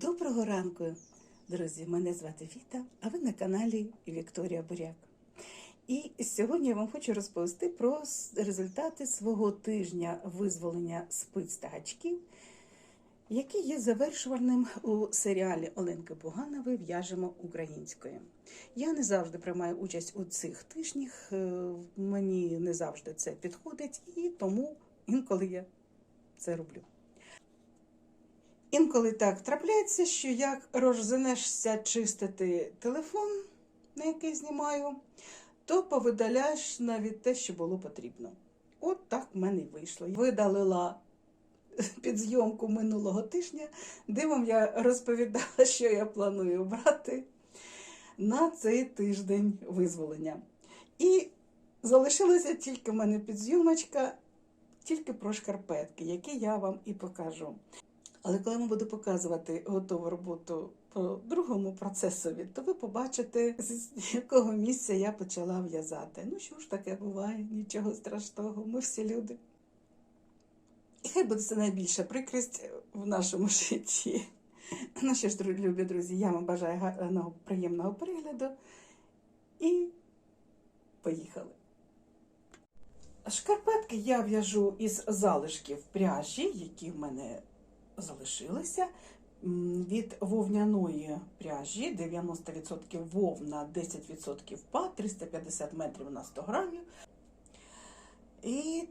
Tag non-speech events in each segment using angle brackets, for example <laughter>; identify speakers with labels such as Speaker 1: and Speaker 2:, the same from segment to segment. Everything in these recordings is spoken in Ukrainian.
Speaker 1: Доброго ранку, друзі! Мене звати Віта, а ви на каналі Вікторія Буряк. І сьогодні я вам хочу розповісти про результати свого тижня визволення спиць та гачків, який є завершувальним у серіалі Оленки Буганової В'яжемо українською. Я не завжди приймаю участь у цих тижнях, е, мені не завжди це підходить, і тому інколи я це роблю. Інколи так трапляється, що як розженешся чистити телефон, на який знімаю, то повидаляєш навіть те, що було потрібно. От так в мене й вийшло. Видалила під зйомку минулого тижня, де вам я розповідала, <laughs> що я планую брати на цей тиждень визволення. І залишилася тільки в мене підзйомочка, тільки про шкарпетки, які я вам і покажу. Але коли ми буду показувати готову роботу по другому процесові, то ви побачите, з якого місця я почала в'язати. Ну що ж таке буває, нічого страшного, ми всі люди. І хай буде це найбільша прикрість в нашому житті. Ну що ж, любі друзі, я вам бажаю гарного, приємного перегляду і поїхали. Шкарпетки я в'яжу із залишків пряжі, які в мене залишилися. Від вовняної пряжі 90% вовна, 10% па, 350 метрів на 100 грамів. І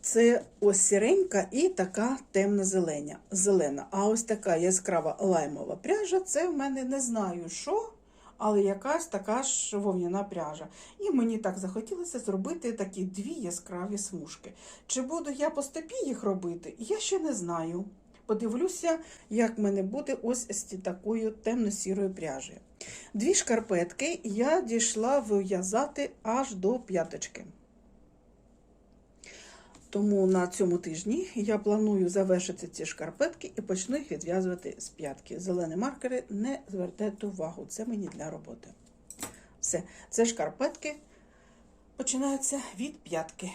Speaker 1: це ось сіренька і така темно-зелена. зелена. А ось така яскрава лаймова пряжа це в мене не знаю що, але якась така ж вовняна пряжа. І мені так захотілося зробити такі дві яскраві смужки. Чи буду я по степі їх робити, я ще не знаю. Подивлюся, як в мене буде ось з такою темно-сірою пряжею. Дві шкарпетки я дійшла вив'язати аж до п'яточки. Тому на цьому тижні я планую завершити ці шкарпетки і почну їх відв'язувати з п'ятки. Зелені маркери не звертайте увагу, це мені для роботи. Все, це шкарпетки починаються від п'ятки.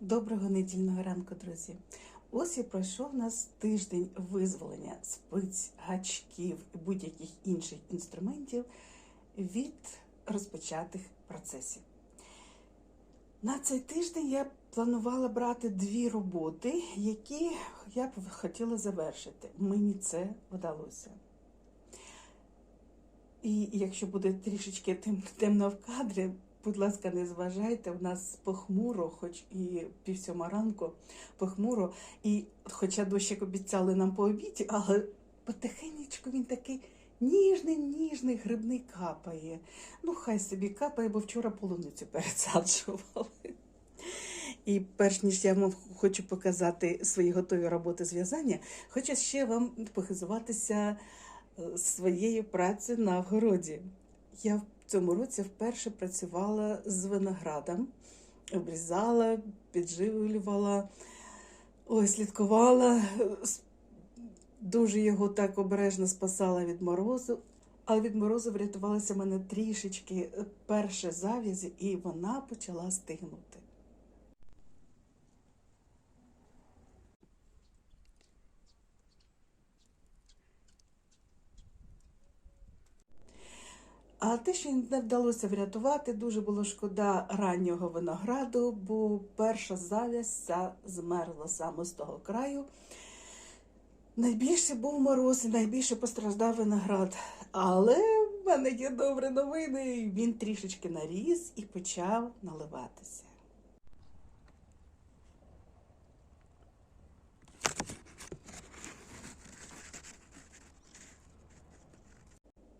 Speaker 1: Доброго недільного ранку, друзі! Ось і пройшов нас тиждень визволення спиць, гачків і будь-яких інших інструментів від розпочатих процесів. На цей тиждень я планувала брати дві роботи, які я б хотіла завершити. Мені це вдалося. І якщо буде трішечки тем- темно в кадрі, будь ласка, не зважайте, в нас похмуро, хоч і пів сьома ранку похмуро. І хоча дощик обіцяли нам по обіді, але потихенечку він такий ніжний, ніжний, грибний капає. Ну, хай собі капає, бо вчора полуницю пересаджували. І перш ніж я вам хочу показати свої готові роботи з в'язання, хочу ще вам похизуватися е, своєю працею на вгороді. Я цьому році вперше працювала з виноградом, обрізала, підживлювала, ой, слідкувала, дуже його так обережно спасала від морозу. Але від морозу врятувалася мене трішечки е, перше зав'язі, і вона почала стигнути. А те, що не вдалося врятувати, дуже було шкода раннього винограду, бо перша зав'язь змерла саме з того краю. Найбільше був мороз і найбільше постраждав виноград. Але в мене є добрі новини. Він трішечки наріс і почав наливатися.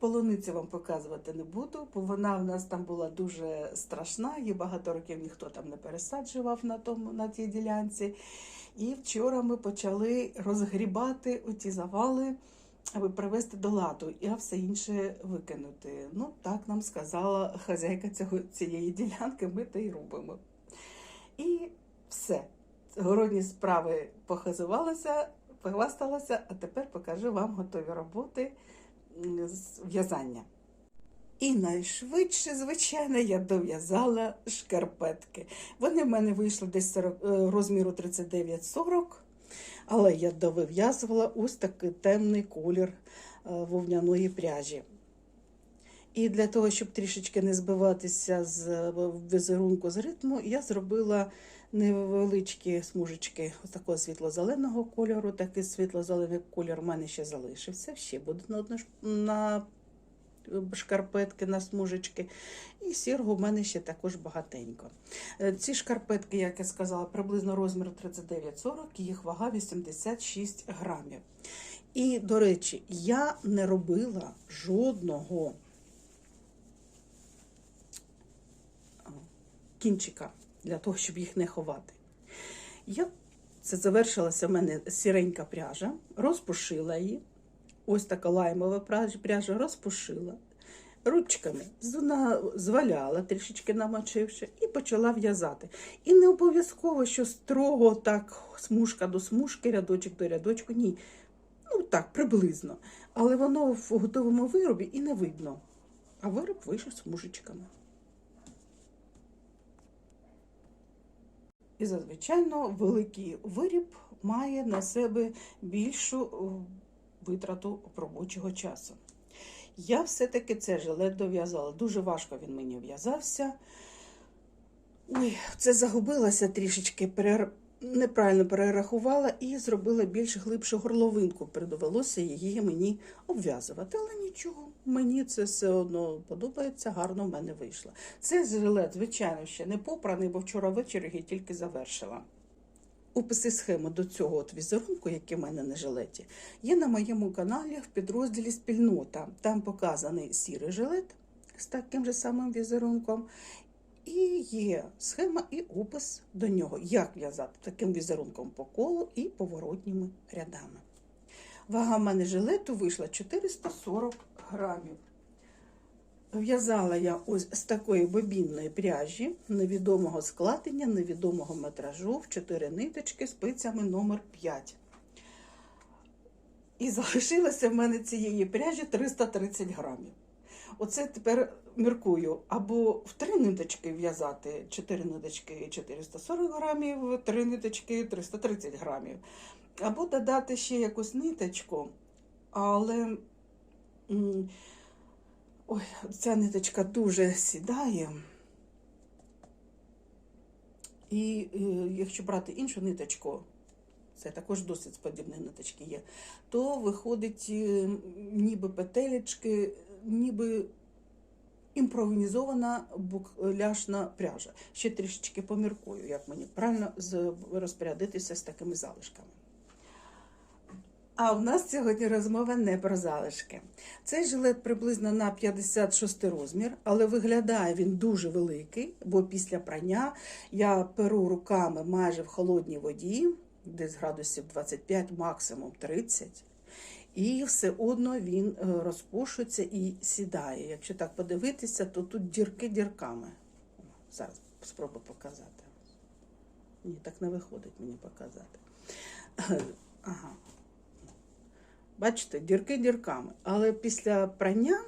Speaker 1: Полуницю вам показувати не буду, бо вона в нас там була дуже страшна, її багато років ніхто там не пересаджував на, тому, на тій ділянці. І вчора ми почали розгрібати оті завали, аби привести до ладу, і а все інше викинути. Ну, так нам сказала хазяйка цього, цієї ділянки, ми те й робимо. І все. Городні справи похизувалися, похвасталася, а тепер покажу вам готові роботи в'язання. І найшвидше, звичайно, я дов'язала шкарпетки. Вони в мене вийшли десь 40, е, розміру 39-40, Але я довив'язувала ось такий темний колір е, вовняної пряжі. І для того, щоб трішечки не збиватися з візерунку з ритму, я зробила невеличкі смужечки ось такого світло-зеленого кольору. Такий світло-зелений кольор у мене ще залишився. Ще буде на одну на шкарпетки, на смужечки. І сірого в мене ще також багатенько. Е, Ці шкарпетки, як я сказала, приблизно розміру 39-40, їх вага 86 грамів. І, до речі, я не робила жодного кінчика для того, щоб їх не ховати. Я це завершилася в мене сіренька пряжа, розпушила її. Ось така лаймова пряжа, розпушила. Ручками зваляла, трішечки намочивши, і почала в'язати. І не обов'язково, що строго так смужка до смужки, рядочок до рядочку. Ні. Ну так, приблизно. Але воно в готовому виробі і не видно. А вироб вийшов смужечками. І зазвичайно великий виріб має на себе більшу е, витрату робочого часу. Я все-таки це жилет дов'язала. Дуже важко він мені в'язався. Ой, це загубилася трішечки. Неправильно перерахувала і зробила більш глибшу горловинку. Довелося її мені обв'язувати. Але нічого, мені це все одно подобається, гарно в мене вийшло. Це жилет, звичайно, ще не попраний, бо вчора ввечері я тільки завершила. Описи схеми до цього от візерунку, який в мене на жилеті, є на моєму каналі в підрозділі Спільнота. Там показаний сірий жилет з таким же самим візерунком. І є схема і опис до нього, як в'язати таким візерунком по колу і поворотніми рядами. Вага в мене жилету вийшла 440 грамів. В'язала я ось з такої бобінної пряжі невідомого складення, невідомого метражу в 4 ниточки спицями номер 5. І залишилося в мене цієї пряжі 330 грамів. Оце тепер міркую, або в три ниточки в'язати 4 ниточки 440 грамів, 3 ниточки 330 грамів. Або додати ще якусь ниточку, але. Ой, ця ниточка дуже сідає. І е, якщо брати іншу ниточку, це також досить подібні ниточки є, то виходить е, ніби петелечки, ніби імпровізована букляшна пряжа. Ще трішечки поміркую, як мені правильно розпорядитися з такими залишками. А у нас сьогодні розмова не про залишки. Цей жилет приблизно на 56 розмір, але виглядає він дуже великий, бо після прання я перу руками майже в холодній воді, десь градусів 25, максимум 30. І все одно він е, розпушується і сідає. Якщо так подивитися, то тут дірки дірками. Зараз спробую показати. Ні, так не виходить мені показати. Ага. Бачите, дірки дірками. Але після прання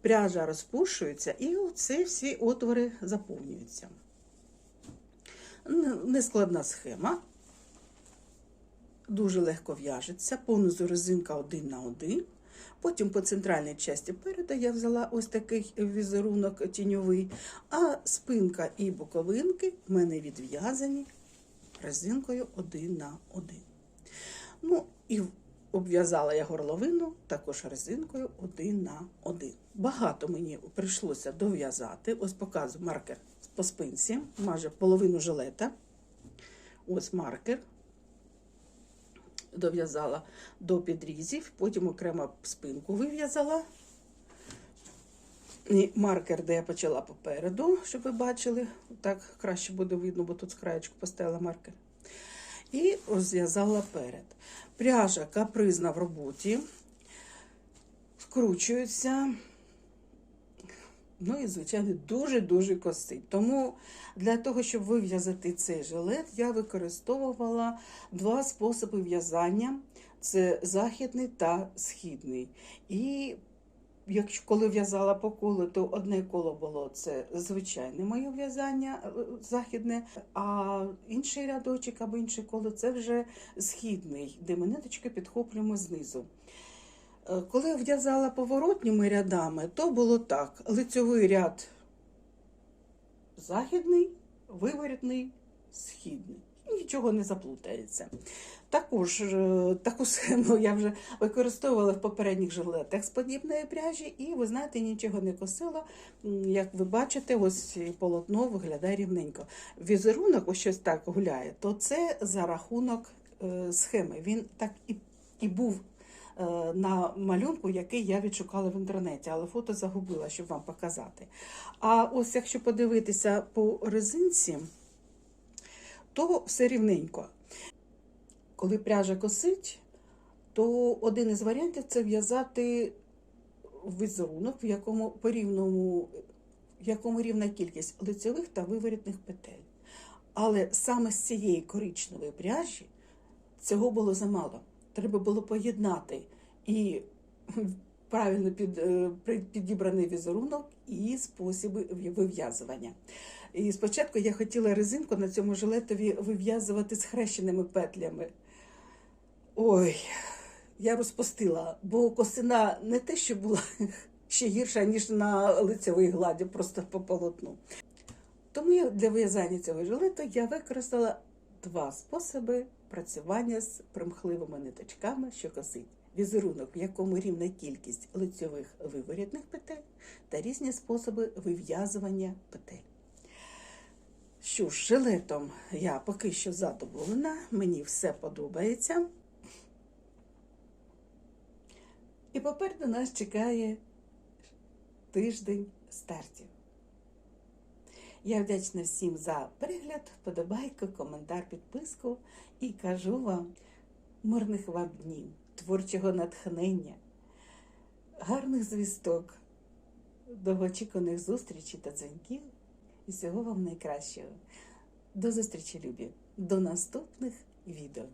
Speaker 1: пряжа розпушується і оці всі отвори заповнюються. Нескладна схема. Дуже легко в'яжеться. Понизу резинка один на один. Потім по центральній часті переду я взяла ось такий візерунок тіньовий, а спинка і боковинки в мене відв'язані резинкою один на один. Ну, і обв'язала я горловину також резинкою один на один. Багато мені прийшлося дов'язати. Ось показую маркер по спинці, майже половину жилета. Ось маркер. Дов'язала до підрізів, потім окремо спинку вив'язала. І маркер, де я почала попереду, щоб ви бачили, так краще буде видно, бо тут з краєчку поставила маркер і розв'язала перед. Пряжа капризна в роботі, скручується. Ну і, звичайно, дуже-дуже косить. Тому для того, щоб вив'язати цей жилет, я використовувала два способи в'язання: це західний та східний. І якщо коли в'язала по колу, то одне коло було це звичайне моє в'язання е, західне, а інший рядочок або інше коло це вже східний, де ми ниточки підхоплюємо знизу. Е, Коли в'язала поворотніми рядами, то було так: лицьовий ряд західний, виворітний, східний. Нічого не заплутається. Також е, таку схему я вже використовувала в попередніх жилетах з подібної пряжі, і ви знаєте, нічого не косила. Як ви бачите, ось полотно виглядає рівненько. Візерунок ось щось так гуляє, то це за рахунок е, схеми. Він так і, і був на малюнку, який я відшукала в інтернеті, але фото загубила, щоб вам показати. А ось якщо подивитися по резинці, то все рівненько. Коли пряжа косить, то один із варіантів це в'язати візерунок, в якому по в якому рівна кількість лицевих та виворітних петель. Але саме з цієї коричневої пряжі цього було замало. Треба було поєднати і правильно під, е, підібраний візерунок і спосіби вив'язування. І спочатку я хотіла резинку на цьому жилетові вив'язувати з хрещеними петлями. Ой, я розпустила, бо косина не те, що була <laughs> ще гірша, ніж на лицевій гладі, просто по полотну. Тому я для в'язання цього жилету я використала два способи працювання з примхливими ниточками, що косить. Візерунок, в якому рівна кількість лицьових виворітних петель та різні способи вив'язування петель. Що ж, жилетом я поки що задоволена, мені все подобається. І попереду нас чекає тиждень стартів. Я вдячна всім за перегляд, вподобайку, коментар, підписку і кажу вам мирних вам днів, творчого натхнення, гарних звісток, довгоочікуваних зустрічей та дзвінків і всього вам найкращого. До зустрічі, любі! До наступних відео!